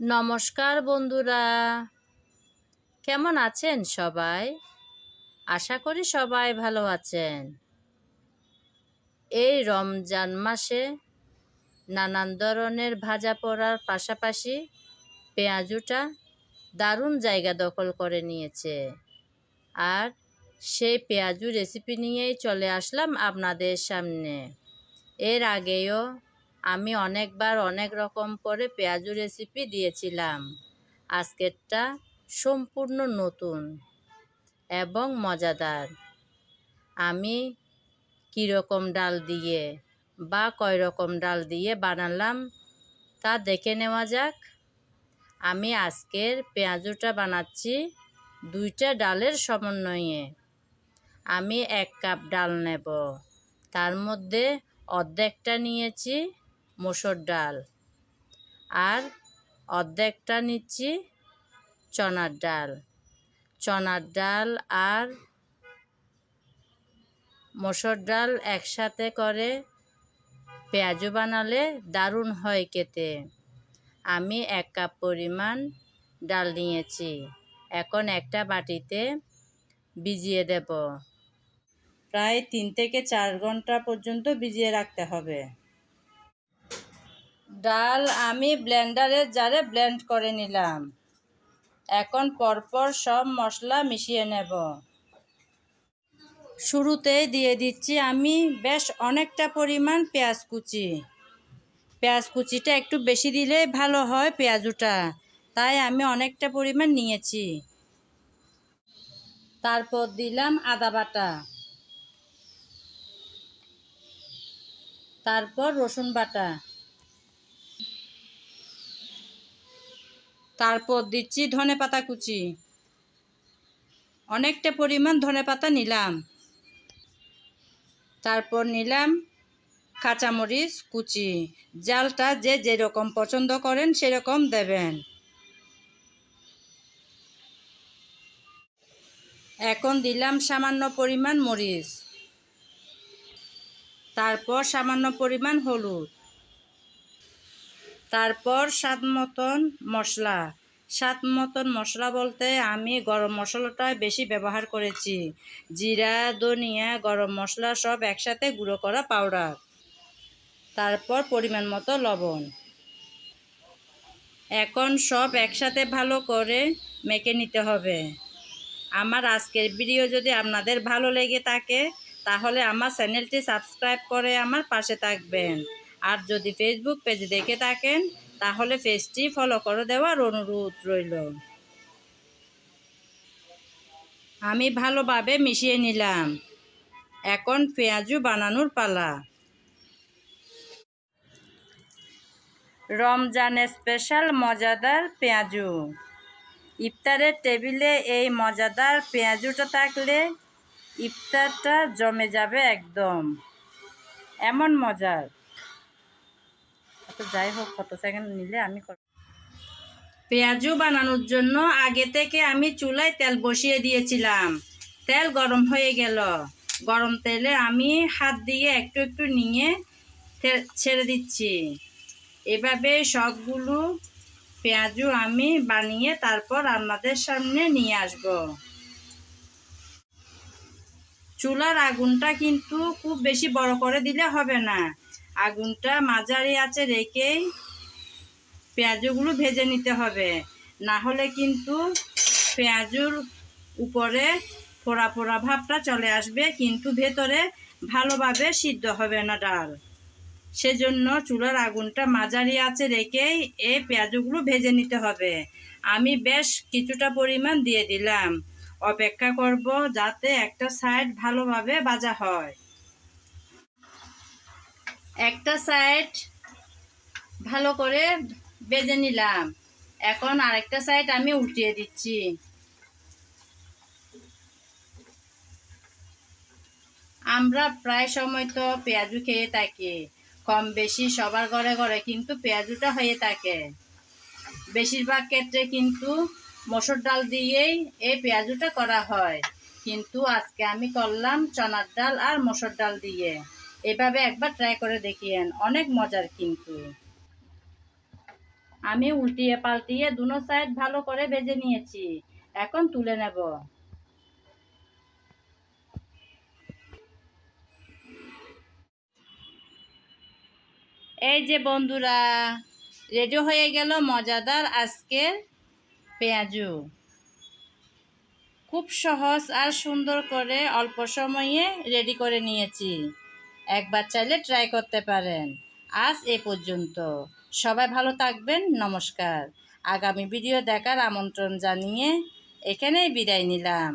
নমস্কার বন্ধুরা। কেমন আছেন সবাই? আশা করি সবাই ভালো আছেন। এই রমজান মাসে নানান ধরনের ভাজা পড়ার পাশাপাশি পেঁয়াজুটা দারুণ জায়গা দখল করে নিয়েছে। আর সেই পেঁয়াজু রেসিপি নিয়েই চলে আসলাম আপনাদের সামনে। এর আগেও আমি অনেকবার অনেক রকম করে পেঁয়াজু রেসিপি দিয়েছিলাম। আজকেরটা সম্পূর্ণ নতুন এবং মজাদার। আমি কীরকম ডাল দিয়ে বা কয় রকম ডাল দিয়ে বানালাম তা দেখে নেওয়া যাক। আমি আজকের পেঁয়াজুটা বানাচ্ছি দুইটা ডালের সমন্বয়ে। আমি এক কাপ ডাল নেব। তার মধ্যে অর্ধেকটা নিয়েছি মসুর ডাল। আর অর্ধেকটা নিচ্ছি চনার ডাল। চনার ডাল আর মসুর ডাল একসাথে করে পেঁয়াজু বানালে দারুণ হয় খেতে। আমি এক কাপ পরিমাণ ডাল নিয়েছি। এখন একটা বাটিতে ভিজিয়ে দেব। প্রায় তিন থেকে চার ঘণ্টা পর্যন্ত ভিজিয়ে রাখতে হবে। ডাল আমি ব্লেন্ডারের জারে ব্লেন্ড করে নিলাম। এখন পরপর সব মশলা মিশিয়ে নেব। শুরুতেই দিয়ে দিচ্ছি আমি বেশ অনেকটা পরিমাণ পেঁয়াজ কুচি। পেঁয়াজ কুচিটা একটু বেশি দিলে ভালো হয় পেঁয়াজুটা। তাই আমি অনেকটা পরিমাণ নিয়েছি। তারপর দিলাম আদা বাটা। তারপর রসুন বাটা। তারপর দিচ্ছি ধনে পাতা কুচি। অনেকটা পরিমাণ ধনে পাতা নিলাম। তারপর নিলাম কাঁচামরিচ কুচি। জালটা যে যেরকম পছন্দ করেন সেরকম দেবেন। এখন দিলাম সামান্য পরিমাণ মরিচ। তারপর সামান্য পরিমাণ হলুদ। তারপর স্বাদ মতন মশলা। স্বাদ মতন মশলা বলতে আমি গরম মশলাটা বেশি ব্যবহার করেছি। জিরা, ধনিয়া, গরম মশলা সব একসাথে গুঁড়ো করা পাউডার তারপর পরিমাণ মতো লবণ। এখন সব একসাথে ভালো করে মেখে নিতে হবে। আমার আজকের ভিডিও যদি আপনাদের ভালো লেগে থাকে, তাহলে আমার চ্যানেলটি সাবস্ক্রাইব করে আমার পাশে থাকবেন। আর যদি ফেসবুক পেজ দেখে থাকেন, তাহলে পেজটি ফলো করে দেওয়ার অনুরোধ রইল। আমি ভালোভাবে মিশিয়ে নিলাম। এখন পেঁয়াজু বানানোর পালা। রমজান স্পেশাল মজাদার পেঁয়াজু। ইফতারের টেবিলে এই মজাদার পেঁয়াজুটা থাকলে ইফতারটা জমে যাবে একদম। এমন মজার। তো যাই হোক, কত সেকেন্ড নিলে আমি পেঁয়াজু বানানোর জন্য আগে থেকে আমি চুলায় তেল বসিয়ে দিয়েছিলাম। তেল গরম হয়ে গেল। গরম তেলে আমি হাত দিয়ে একটু একটু নিয়ে ছেড়ে দিচ্ছি। এভাবে সবগুলো পেঁয়াজু আমি বানিয়ে তারপর আপনাদের সামনে নিয়ে আসব। চুলার আগুনটা কিন্তু খুব বেশি বড় করে দিলে হবে না। আগুনটা মাঝারি আছে রেখেই পেঁয়াজগুলো ভেজে নিতে হবে। না হলে কিন্তু পেঁয়াজুর উপরে ফোড়া ফোড়া ভাবটা চলে আসবে, কিন্তু ভেতরে ভালোভাবে সিদ্ধ হবে না ডাল। সেজন্য চুলার আগুনটা মাঝারি আছে রেখেই এই পেঁয়াজগুলো ভেজে নিতে হবে। আমি বেশ কিছুটা পরিমাণ দিয়ে দিলাম। অপেক্ষা করব যাতে একটা সাইড ভালোভাবে ভাজা হয়। একটা সাইড ভালো করে বেজে নিলাম। এখন আরেকটা সাইড আমি উল্টিয়ে দিচ্ছি। আমরা প্রায় সময় তো পেঁয়াজু খেয়ে থাকি। কম বেশি সবার ঘরে ঘরে কিন্তু পেঁয়াজুটা হয়ে থাকে। বেশিরভাগ ক্ষেত্রে কিন্তু মসুর ডাল দিয়েই এই পেঁয়াজুটা করা হয়। কিন্তু আজকে আমি করলাম চনার ডাল আর মসুর ডাল দিয়ে। এভাবে একবার ট্রাই করে দেখিয়েন। অনেক মজার কিন্তু। আমি উল্টিয়ে পাল্টিয়ে দুনো সাইড ভালো করে ভেজে নিয়েছি। এখন তুলে নেব। এই যে বন্ধুরা রেডি হয়ে গেল মজাদার আজকের পেঁয়াজু। খুব সহজ আর সুন্দর করে অল্প সময়ে রেডি করে নিয়েছি। একবার চাইলে ট্রাই করতে পারেন। আজ এ পর্যন্ত। সবাই ভালো থাকবেন। নমস্কার। আগামী ভিডিও দেখার আমন্ত্রণ জানিয়ে এখানেই বিদায় নিলাম।